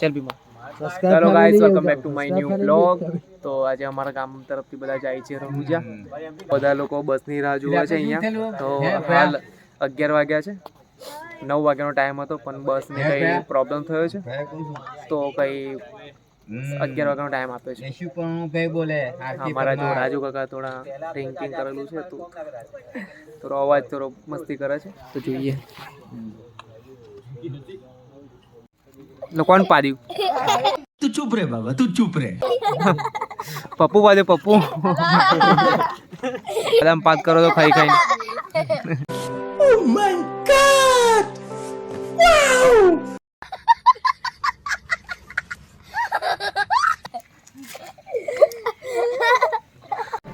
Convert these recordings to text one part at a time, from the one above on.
Selfie બીમા ચાલો guys welcome back to my new blog તો આજે અમારા ગામ તરફથી બધા જાય છે રમુજા બધા લોકો બસની રાહ જોવા છે અહીંયા. તો હાલ અગિયાર વાગ્યા છે. નવ વાગ્યાનો ટાઈમ હતો પણ બસને કંઈ પ્રોબ્લેમ થયો છે? તો કંઈ અગિયાર વાગ્યાનો ટાઈમ આપ્યો છે. અમારા જો રાજુ કાકા થોડા ડ્રિંકિંગ કરેલું છે તો થોડો અવાજ થોડો મસ્તી કરે છે. તો જોઈએ. કોણ પાડ્યું તું ચૂપ રે બાબા તું ચૂપ રે. પપ્પુ પાડે પપ્પુ. બદામ પાક કરો તો ખાઈ ખાઈ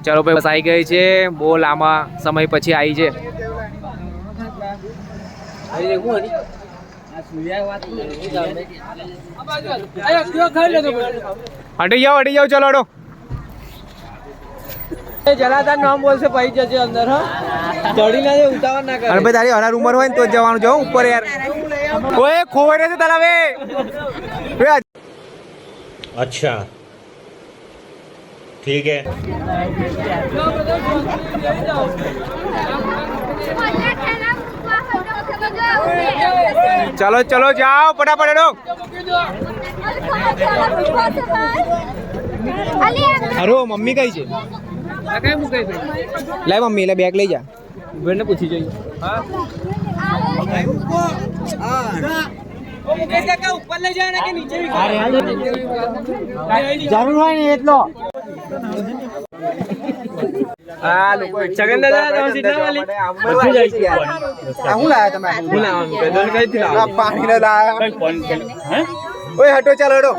ચાલો ભાઈ બસ આવી ગઈ છે. બહુ લાંબા સમય પછી આવી છે. હટી જાઓ હટી જાઓ ચલો હટો જલાધાર નામ બોલશે પછી જશે અંદર હા ચડી ના જાય ઉતાવળ ના અને ભાઈ તારી અઢાર ઉંમર હોય ને તો જ જવાનું જો ઉપર યાર ઓએ ખોવાઈ રહેશે તલાવે ઓએ, अच्छा ठीक है ચલો ચલો જાઓ ફટાફટ એનો અરે મમ્મી કઈ છે? લાય મમ્મી એટલે બેગ લઈ જા. બેન પૂછી જોઈએ. જરૂર હોય ને એટલો. આ લોકો છગન દાદા તમે સીધા વાલી બધું જાય છે આ હું લાયા તમે હું લાવવાનું પેદલ કઈ થી આ પાણી ને લાયા ઓય હટો ચાલ હટો.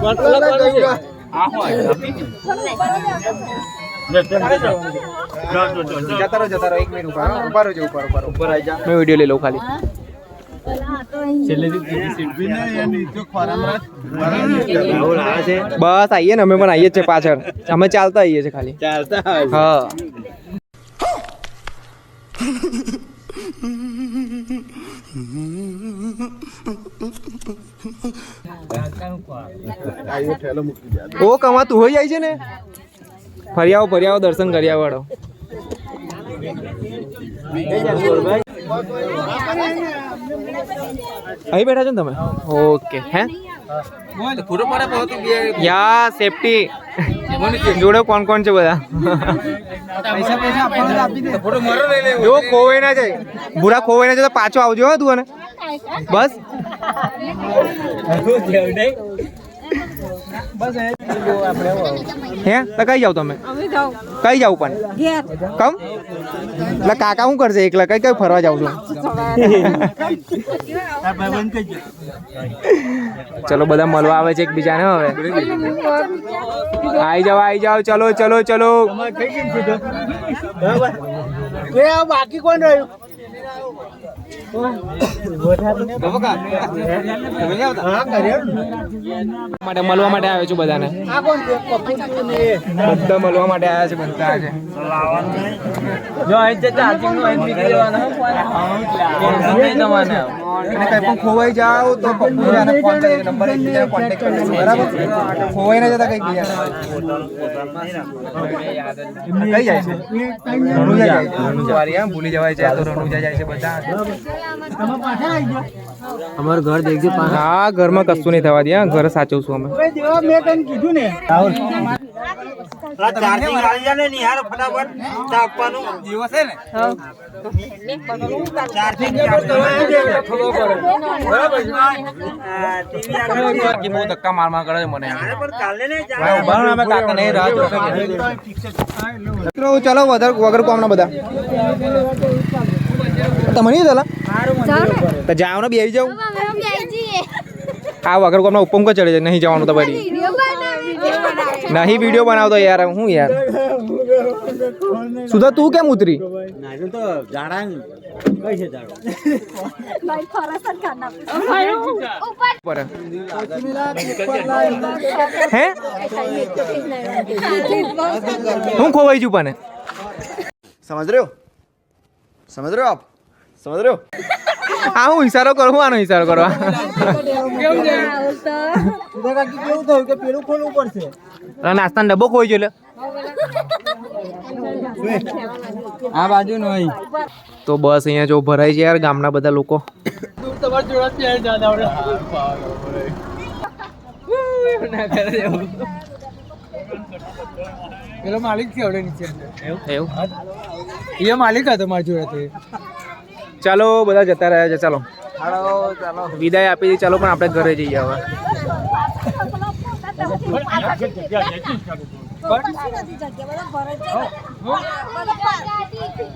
જતા રહો જતા રહો એક મિનિટ ઊભા રહો, રહો ઉપર ઉપર ઉપર આવી જા. મેં વિડિયો લઈ લઉં ખાલી. બસ આવીએ ને અમે પણ આવીએ છીએ પાછળ. અમે ચાલતા આવીએ છીએ ખાલી. ચાલતા હા. ઓ કમા તું હોય જાય છે ને? ફરી આવો ફરી આવો દર્શન કર્યા વાળો અહીં બેઠા છો ને તમે? Okay, hey? Yeah, safety. જોડે કોણ કોણ છે બધા? જો ખોવાઈ ના જાય. બુરા ખોવાઈ ના જાય તો પાછો આવજો તું અને. બસ. હે? તો કઈ જાવ તમે? કઈ જાવ પણ? કમ? એટલે કાકા શું કરશે એકલા? કઈ કઈ ફરવા જાવ છો? ચલો બધા મળવા આવે છે એકબીજાને હવે. આઈ જાવ આઈ જાઓ. ચલો ચલો ચલો. બાકી કોણ રહ્યું? માટે મળવા માટે આવે છું બધાને. બધા મળવા માટે આવ્યા છે બધા આજે. જો અહીં ચાર્જિંગનું અહીં કઈ પણ ખોવાઈ જાવ તો પપ્પુ ફોન કરી નંબર એકબીજાને કોન્ટેક્ટ કરી બરાબર? ખોવાઈ ના જતા કઈ બીજા કઈ જાય છે? રણુજા. જાય છે ભૂલી જવાય છે આ તો રણુજા જાય છે બધા. અમારું ઘર દેખજો હા ઘરમાં કશું નહીં થવા દે. ઘર સાચવશું અમે. મેં તને કીધું ને. ધક્કા માર માર કરે મને. ચાલો વગર કોમ ના બધા. તમે નહીં ચાલા તો જાઓ ને બેસી જાઓ. આ વગર કોમના ઉપમ કો ચડે છે નહીં જવાનું તો ભાઈ નહીં વીડિયો બનાવતો યાર હું યાર. સુધા તું કેમ ઉતરી? હું ખોવાઈ છું પણ. સમજ રહ્યો? સમજ રહ્યો આપ? સમજ. રહ્યો હા હું ઈશારો કરું હું આનો ઈશારો કરવા? કેવું થયું કે પેલું ખોલવું પડશે? નાસ્તાનો ડબ્બો ખોઈ ગયો આ બાજુ નહીં તો બસ અહીંયા જો ભરાય છે યાર ગામના બધા લોકો. પેલો માલિક છે નીચે. એવું એવું? એ માલિક હતો મારી જોડે ચાલો બધા જતા રહ્યા છે ચાલો. હાલો ચાલો. વિદાય આપી દી ચાલો પણ આપણે ઘરે જઈએ હવે.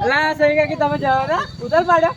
અલા સહી કાકી તમે જાઓ ને ઉધર પાડ્યો